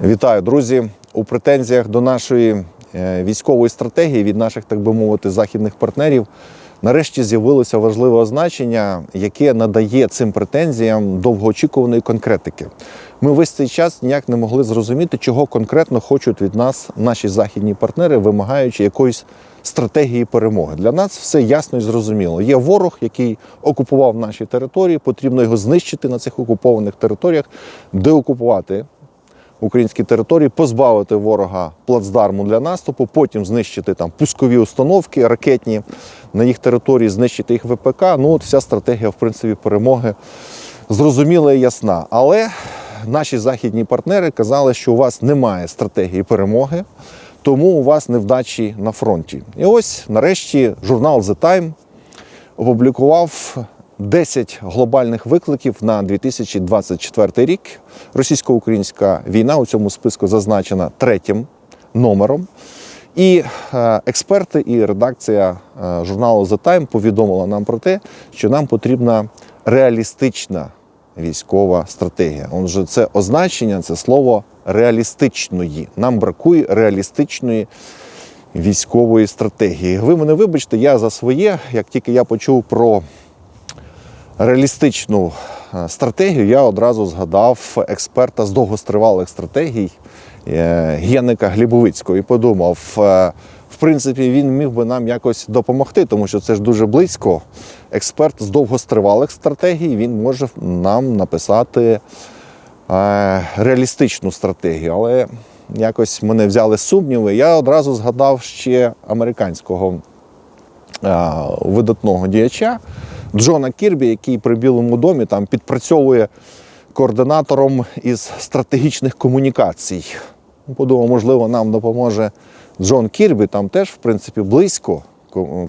Вітаю, друзі! У претензіях до нашої е, військової стратегії від наших, так би мовити, західних партнерів нарешті з'явилося важливе означення, яке надає цим претензіям довгоочікуваної конкретики. Ми весь цей час ніяк не могли зрозуміти, чого конкретно хочуть від нас наші західні партнери, вимагаючи якоїсь стратегії перемоги. Для нас все ясно і зрозуміло. Є ворог, який окупував наші території, потрібно його знищити на цих окупованих територіях, деокупувати українські території, позбавити ворога плацдарму для наступу, потім знищити там пускові установки ракетні на їх території, знищити їх ВПК. Ну от вся стратегія, в принципі, перемоги зрозуміла і ясна. Але наші західні партнери казали, що у вас немає стратегії перемоги, тому у вас невдачі на фронті. І ось нарешті журнал The Time опублікував 10 глобальних викликів на 2024 рік. Російсько-українська війна у цьому списку зазначена третім номером. І е, експерти і редакція е, журналу The Time повідомила нам про те, що нам потрібна реалістична військова стратегія. Отже, це означення, це слово реалістичної. Нам бракує реалістичної військової стратегії. Ви мене вибачте, я за своє, як тільки я почув про реалістичну е, стратегію, я одразу згадав експерта з довгостривалих стратегій е, Генника Глібовицького і подумав, е, в принципі, він міг би нам якось допомогти, тому що це ж дуже близько. Експерт з довгостривалих стратегій він може нам написати реалістичну стратегію. Але якось мене взяли сумніви. Я одразу згадав ще американського видатного діяча. Джона Кірбі, який при Білому домі там підпрацьовує координатором із стратегічних комунікацій. Подумав, можливо, нам допоможе Джон Кірбі, там теж, в принципі, близько.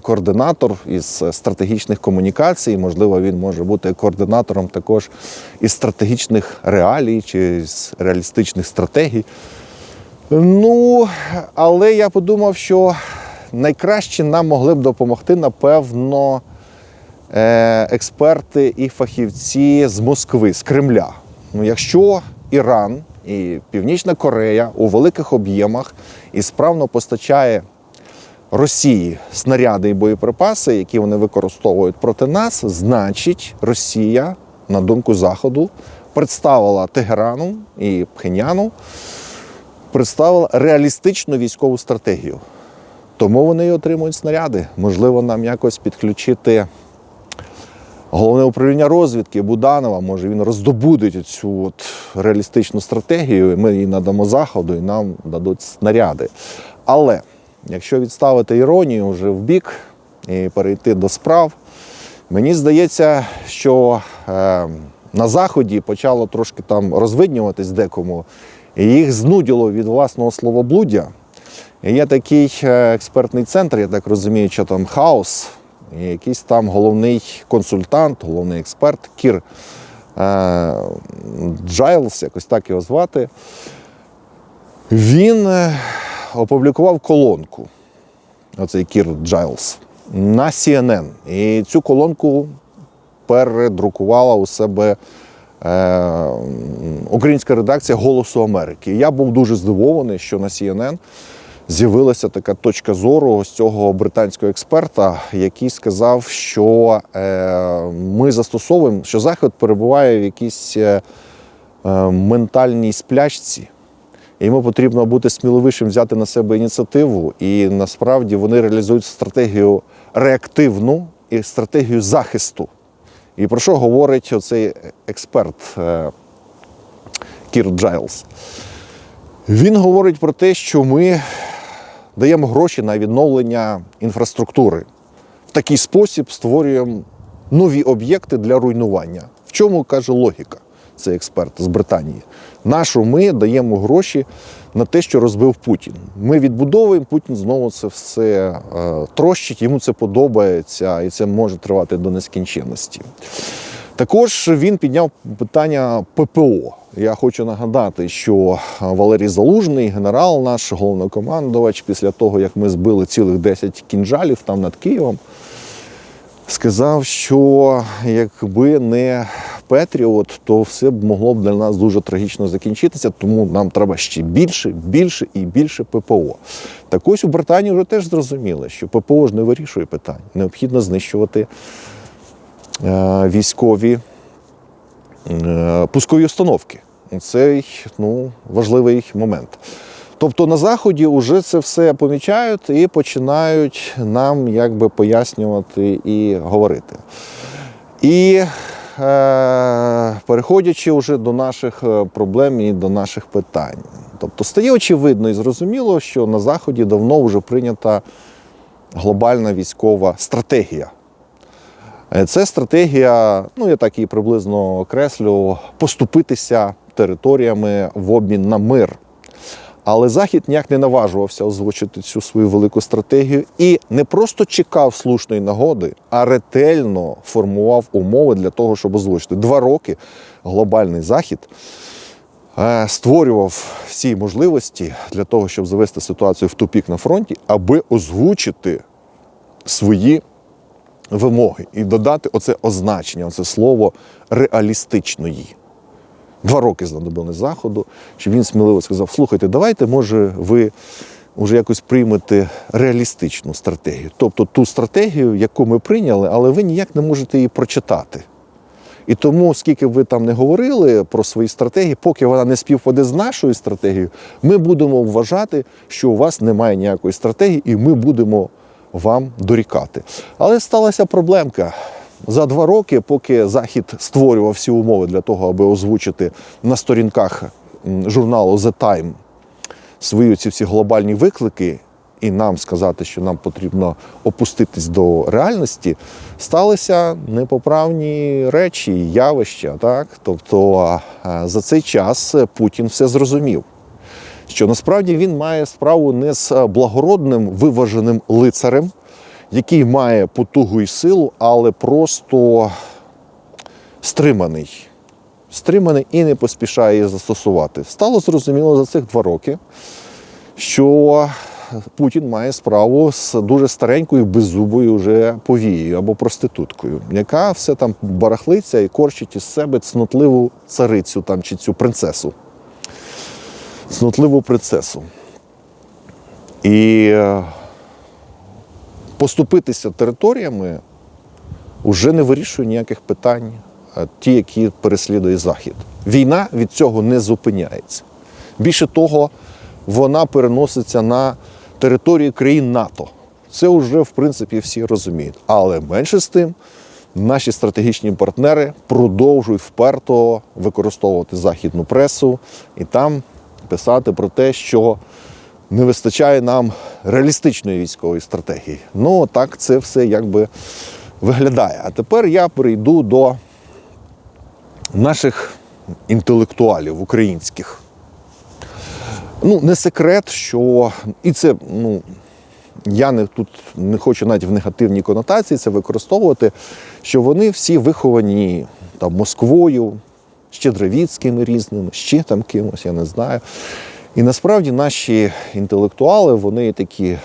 Координатор із стратегічних комунікацій, можливо, він може бути координатором також із стратегічних реалій чи з реалістичних стратегій. Ну, але я подумав, що найкраще нам могли б допомогти, напевно, експерти і фахівці з Москви, з Кремля. Ну, якщо Іран і Північна Корея у великих об'ємах і справно постачає Росії снаряди і боєприпаси, які вони використовують проти нас, значить Росія, на думку Заходу, представила Тегерану і Пхеняну, представила реалістичну військову стратегію. Тому вони і отримують снаряди. Можливо, нам якось підключити головне управління розвідки Буданова. Може він роздобуде цю от реалістичну стратегію. і Ми її надамо заходу і нам дадуть снаряди. Але якщо відставити іронію вже в бік і перейти до справ, мені здається, що е, на заході почало трошки там розвиднюватись декому, і їх знудило від власного словоблуддя. Є такий е, експертний центр, я так розумію, що там хаос, і якийсь там головний консультант, головний експерт Кір е, Джайлс, якось так його звати. Він е, опублікував колонку, оцей Кір Джайлс, на CNN. І цю колонку передрукувала у себе е, українська редакція Голосу Америки. Я був дуже здивований, що на CNN з'явилася така точка зору з цього британського експерта, який сказав, що е, ми застосовуємо, що Захід перебуває в якійсь е, е, ментальній сплячці. І йому потрібно бути сміливішим взяти на себе ініціативу. І насправді вони реалізують стратегію реактивну і стратегію захисту. І про що говорить оцей експерт Кір Джайлс? Він говорить про те, що ми даємо гроші на відновлення інфраструктури. В такий спосіб створюємо нові об'єкти для руйнування. В чому каже логіка? Цей експерт з Британії. Нашу ми даємо гроші на те, що розбив Путін. Ми відбудовуємо, Путін знову це все е, трощить, йому це подобається, і це може тривати до нескінченності. Також він підняв питання ППО. Я хочу нагадати, що Валерій Залужний, генерал, наш головнокомандувач, після того, як ми збили цілих 10 кінжалів там над Києвом, сказав, що якби не Петріот, то все б могло б для нас дуже трагічно закінчитися, тому нам треба ще більше, більше і більше ППО. Так ось у Британії вже теж зрозуміли, що ППО ж не вирішує питань. Необхідно знищувати військові е, пускові установки. Це ну, важливий момент. Тобто на Заході вже це все помічають і починають нам якби пояснювати і говорити. І е, переходячи вже до наших е, проблем і до наших питань. Тобто стає очевидно і зрозуміло, що на Заході давно вже прийнята глобальна військова стратегія. Е, Це стратегія, ну я так її приблизно окреслю, поступитися територіями в обмін на мир. Але Захід ніяк не наважувався озвучити цю свою велику стратегію і не просто чекав слушної нагоди, а ретельно формував умови для того, щоб озвучити. Два роки глобальний захід е, створював всі можливості для того, щоб завести ситуацію в тупік на фронті, аби озвучити свої вимоги і додати оце означення, оце слово реалістичної. Два роки знадобилось заходу, щоб він сміливо сказав: слухайте, давайте, може, ви вже якось приймете реалістичну стратегію. Тобто ту стратегію, яку ми прийняли, але ви ніяк не можете її прочитати. І тому, скільки б ви там не говорили про свої стратегії, поки вона не співпаде з нашою стратегією, ми будемо вважати, що у вас немає ніякої стратегії, і ми будемо вам дорікати. Але сталася проблемка. За два роки, поки Захід створював всі умови для того, аби озвучити на сторінках журналу The Time свої ці всі глобальні виклики, і нам сказати, що нам потрібно опуститись до реальності, сталися непоправні речі, явища. Так? Тобто за цей час Путін все зрозумів. Що насправді він має справу не з благородним виваженим лицарем, який має потугу і силу, але просто стриманий. Стриманий і не поспішає її застосувати. Стало зрозуміло за цих два роки, що Путін має справу з дуже старенькою беззубою вже повією або проституткою, яка все там барахлиться і корчить із себе цнотливу царицю там, чи цю принцесу. Цнотливу принцесу. І е, поступитися територіями вже не вирішує ніяких питань, ті, які переслідує Захід. Війна від цього не зупиняється. Більше того, вона переноситься на території країн НАТО. Це вже, в принципі, всі розуміють. Але менше з тим, наші стратегічні партнери продовжують вперто використовувати західну пресу і там писати про те, що не вистачає нам реалістичної військової стратегії. Ну, так це все якби виглядає. А тепер я перейду до наших інтелектуалів українських. Ну, не секрет, що і це, ну, я не тут не хочу навіть в негативній конотації це використовувати, що вони всі виховані там Москвою, Щедровіцькими різними, ще там кимось, я не знаю. І насправді наші інтелектуали, вони такі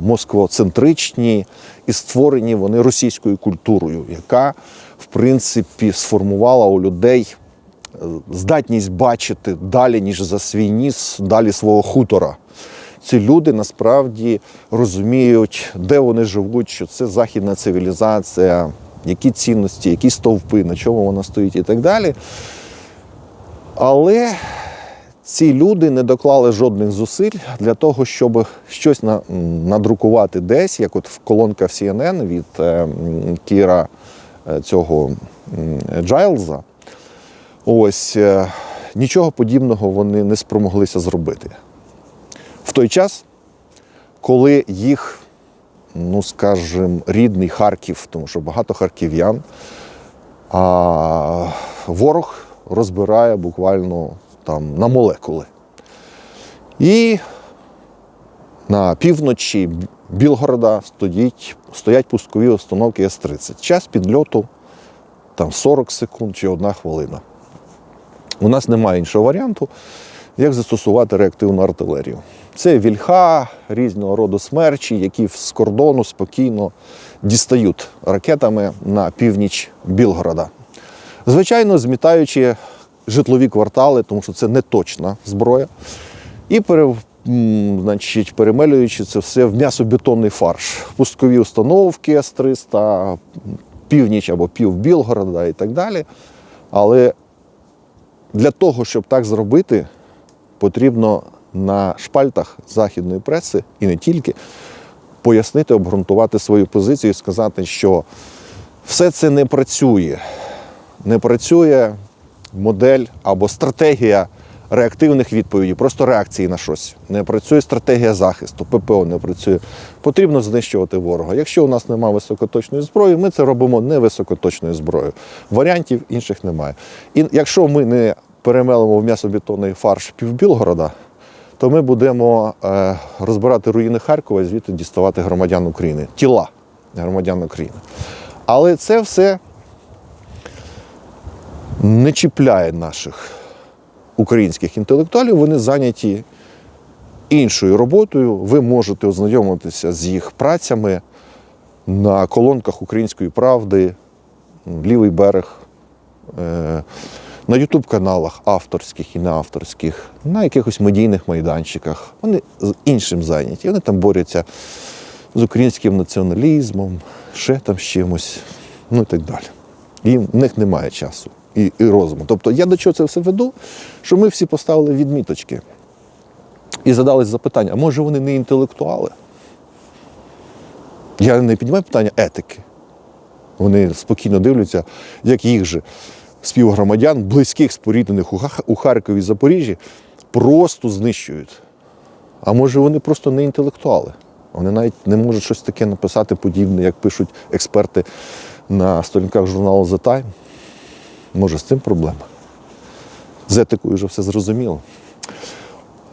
москвоцентричні і створені вони російською культурою, яка, в принципі, сформувала у людей е, здатність бачити далі, ніж за свій ніс, далі свого хутора. Ці люди насправді розуміють, де вони живуть, що це західна цивілізація, які цінності, які стовпи, на чому вона стоїть і так далі. Але ці люди не доклали жодних зусиль для того, щоб щось на- надрукувати десь, як от в колонка в CNN від е, Кіра е, цього Джайлза. Ось е, нічого подібного вони не спромоглися зробити. В той час, коли їх, ну скажімо, рідний Харків, тому що багато харків'ян, а ворог розбирає буквально там на молекули. І на півночі Білгорода стоїть, стоять пускові установки С-30. Час підльоту там 40 секунд чи одна хвилина. У нас немає іншого варіанту, як застосувати реактивну артилерію. Це вільха, різного роду смерчі, які з кордону спокійно дістають ракетами на північ Білгорода. Звичайно, змітаючи житлові квартали, тому що це не точна зброя, і значить, перемелюючи це все в м'ясобетонний фарш, пусткові установки С-300, північ або пів Білгорода і так далі. Але для того, щоб так зробити, потрібно на шпальтах західної преси і не тільки пояснити, обґрунтувати свою позицію і сказати, що все це не працює. Не працює модель або стратегія реактивних відповідей, просто реакції на щось. Не працює стратегія захисту, ППО не працює. Потрібно знищувати ворога. Якщо у нас немає високоточної зброї, ми це робимо не високоточною зброєю. Варіантів інших немає. І якщо ми не перемелимо в м'ясобетонний фарш півбілгорода, то ми будемо е, розбирати руїни Харкова і звідти діставати громадян України, тіла громадян України. Але це все не чіпляє наших українських інтелектуалів, вони зайняті іншою роботою. Ви можете ознайомитися з їх працями на колонках Української правди, лівий берег, е, на Ютуб-каналах авторських і неавторських, на якихось медійних майданчиках. Вони з іншим зайняті. Вони там борються з українським націоналізмом, ще там з чимось, ну і так далі. І в них немає часу і, і розуму. Тобто я до чого це все веду, що ми всі поставили відміточки і задались запитання, а може вони не інтелектуали? Я не піднімаю питання етики. Вони спокійно дивляться, як їх же співгромадян, близьких споріднених у Харкові і Запоріжжі, просто знищують. А може вони просто не інтелектуали? Вони навіть не можуть щось таке написати подібне, як пишуть експерти на сторінках журналу The Time. Може, з цим проблема? З етикою вже все зрозуміло.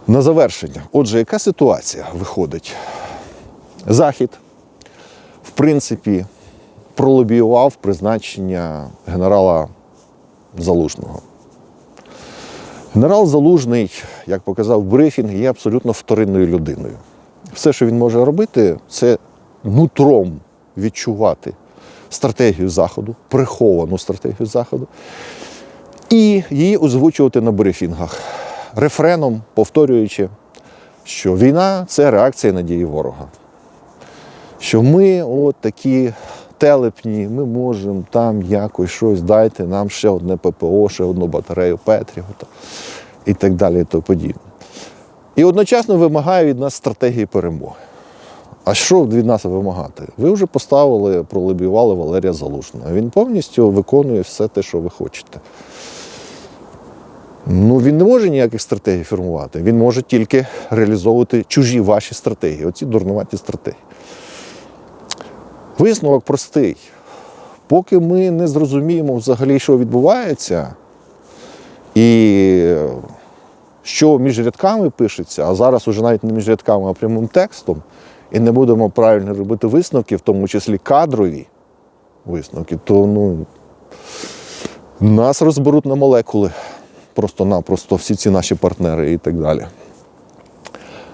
На завершення. Отже, яка ситуація виходить? Захід, в принципі, пролобіював призначення генерала Залужного. Генерал Залужний, як показав брифінг, є абсолютно вторинною людиною. Все, що він може робити, це нутром відчувати стратегію Заходу, приховану стратегію Заходу, і її озвучувати на брифінгах, рефреном, повторюючи, що війна це реакція на дії ворога. Що ми, от такі телепні, ми можемо там якось щось дайте нам ще одне ППО, ще одну батарею Петріота і так далі, і тому подібне. І одночасно вимагає від нас стратегії перемоги. А що від нас вимагати? Ви вже поставили, пролобіювали Валерія Залужного. Він повністю виконує все те, що ви хочете. Ну, він не може ніяких стратегій формувати. Він може тільки реалізовувати чужі ваші стратегії, оці дурнуваті стратегії. Висновок простий. Поки ми не зрозуміємо взагалі, що відбувається, і що між рядками пишеться, а зараз уже навіть не між рядками, а прямим текстом, і не будемо правильно робити висновки, в тому числі кадрові висновки, то ну, нас розберуть на молекули. Просто-напросто всі ці наші партнери і так далі.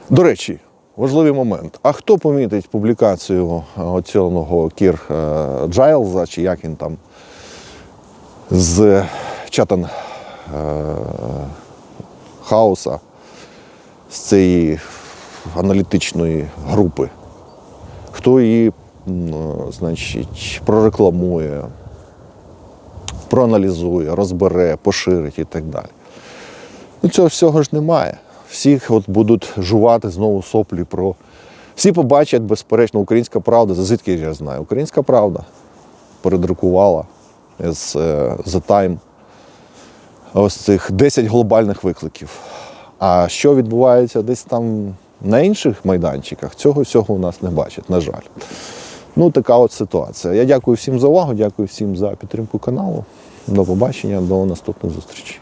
До речі, важливий момент. А хто помітить публікацію е, оцього Кір е, Джайлза, чи як він там з чатан е, Хауса, з цієї аналітичної групи? Хто її, значить, прорекламує, проаналізує, розбере, поширить і так далі. Ну, цього всього ж немає. Всіх от будуть жувати знову соплі про. Всі побачать, безперечно, українська правда. Звідки я знаю? Українська правда передрукувала з е, The Time ось цих 10 глобальних викликів. А що відбувається десь там на інших майданчиках, цього всього у нас не бачать, на жаль. Ну, така от ситуація. Я дякую всім за увагу, дякую всім за підтримку каналу. До побачення, до наступних зустрічей.